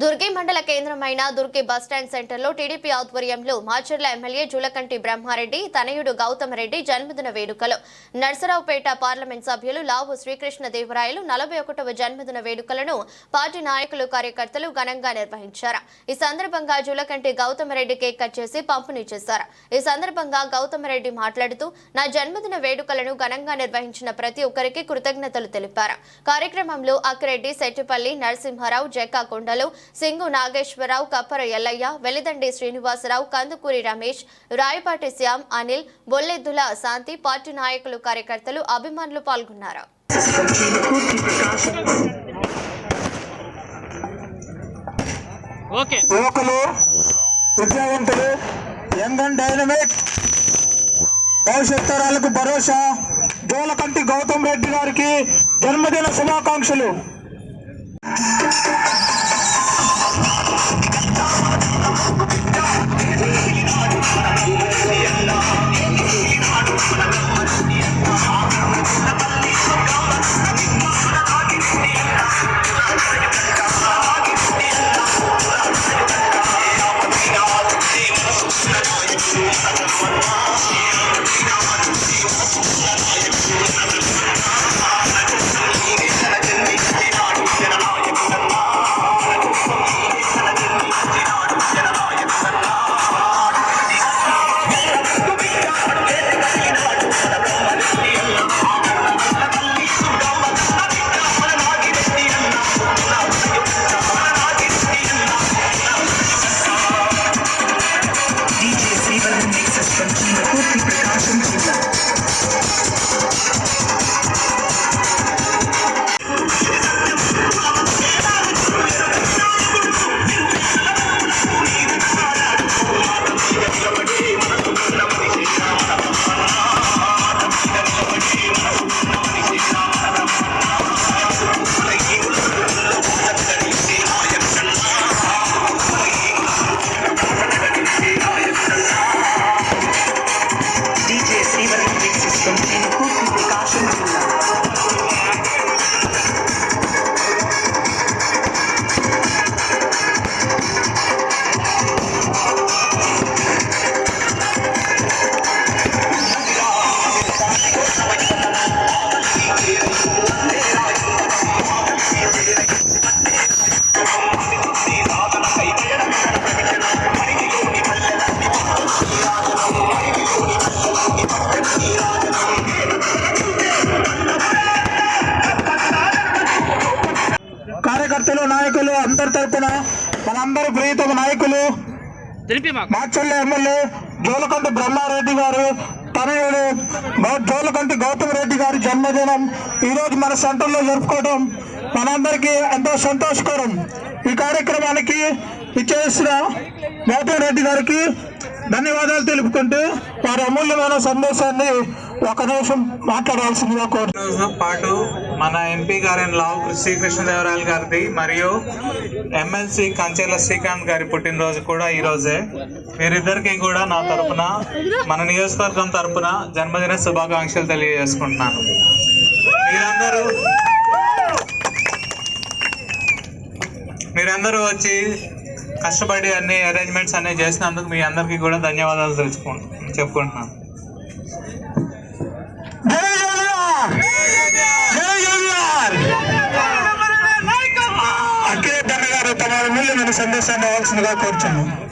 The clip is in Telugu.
దుర్గి మండల కేంద్రమైన దుర్గి బస్టాండ్ సెంటర్లో టీడీపీ ఆధ్వర్యంలో మాచర్ల ఎమ్మెల్యే జులకంటి బ్రహ్మారెడ్డి తనయుడు గౌతమ్ రెడ్డి జన్మదిన వేడుకలు. నర్సరావుపేట పార్లమెంట్ సభ్యులు లావు శ్రీకృష్ణదేవరాయలు నలభై ఒకటవ జన్మదిన వేడుకలను పార్టీ నాయకులు కార్యకర్తలు ఘనంగా నిర్వహించారు. ఈ సందర్భంగా జూలకంటి గౌతమ్ రెడ్డి కేక్ కట్ చేసి పంపిణీ చేశారు. ఈ సందర్భంగా గౌతమ్ రెడ్డి మాట్లాడుతూ నా జన్మదిన వేడుకలను ఘనంగా నిర్వహించిన ప్రతి ఒక్కరికి కృతజ్ఞతలు తెలిపారు. కార్యక్రమంలో అక్కిరెడ్డి సెట్టిపల్లి నరసింహారావు జక్కా కొండలు సింగు నాగేశ్వరరావు కప్పర ఎల్లయ్య వెలిదండి శ్రీనివాసరావు కందుకూరి రమేష్ రాయపాటి శ్యామ్ అనిల్ బొల్లెద్దుల శాంతి పార్టీ నాయకులు కార్యకర్తలు అభిమానులు పాల్గొన్నారు. ఓకే. యువకులు విద్యావంతులు యంగ్ అండ్ డైనమిక్ భవిష్యత్ తరాలకు భరోసా జోలకంటి గౌతమ్ రెడ్డి గారికి జన్మదిన శుభాకాంక్షలు. అందరి తరపున మనందరి ప్రియతమ నాయకులు మాచల్ల ఎమ్మెల్యే జోలకంటి బ్రహ్మారెడ్డి గారు తనయుడు జోలకంటి గౌతమ్ రెడ్డి గారి జన్మదినం ఈ రోజు మన సెంటర్లో జరుపుకోవడం మనందరికీ ఎంతో సంతోషకరం. ఈ కార్యక్రమానికి ఇచ్చేసిన గౌతమ్ రెడ్డి గారికి ధన్యవాదాలు తెలుపుకుంటూ వారి అమూల్యమైన సందేశాన్ని ఒక నిమిషం మాట్లాడవలసిందిగా కోరు రోజు పాటు మన ఎంపీ గారైన లావు శ్రీకృష్ణదేవరాయలు గారిది మరియు ఎమ్మెల్సీ కంచెల శ్రీకాంత్ గారి పుట్టినరోజు కూడా ఈ రోజే. వీరిద్దరికి కూడా నా తరపున మన నియోజకవర్గం తరపున జన్మదిన శుభాకాంక్షలు తెలియజేసుకుంటున్నాను. మీరందరూ మీరందరూ వచ్చి కష్టపడి అన్ని అరేంజ్మెంట్స్ అన్ని చేసినందుకు మీ అందరికీ కూడా ధన్యవాదాలు తెలుసుకుంటు చెప్పుకుంటున్నాను. సందేశాన్ని ఇవ్వాల్సిందిగా కోరుచున్నాం.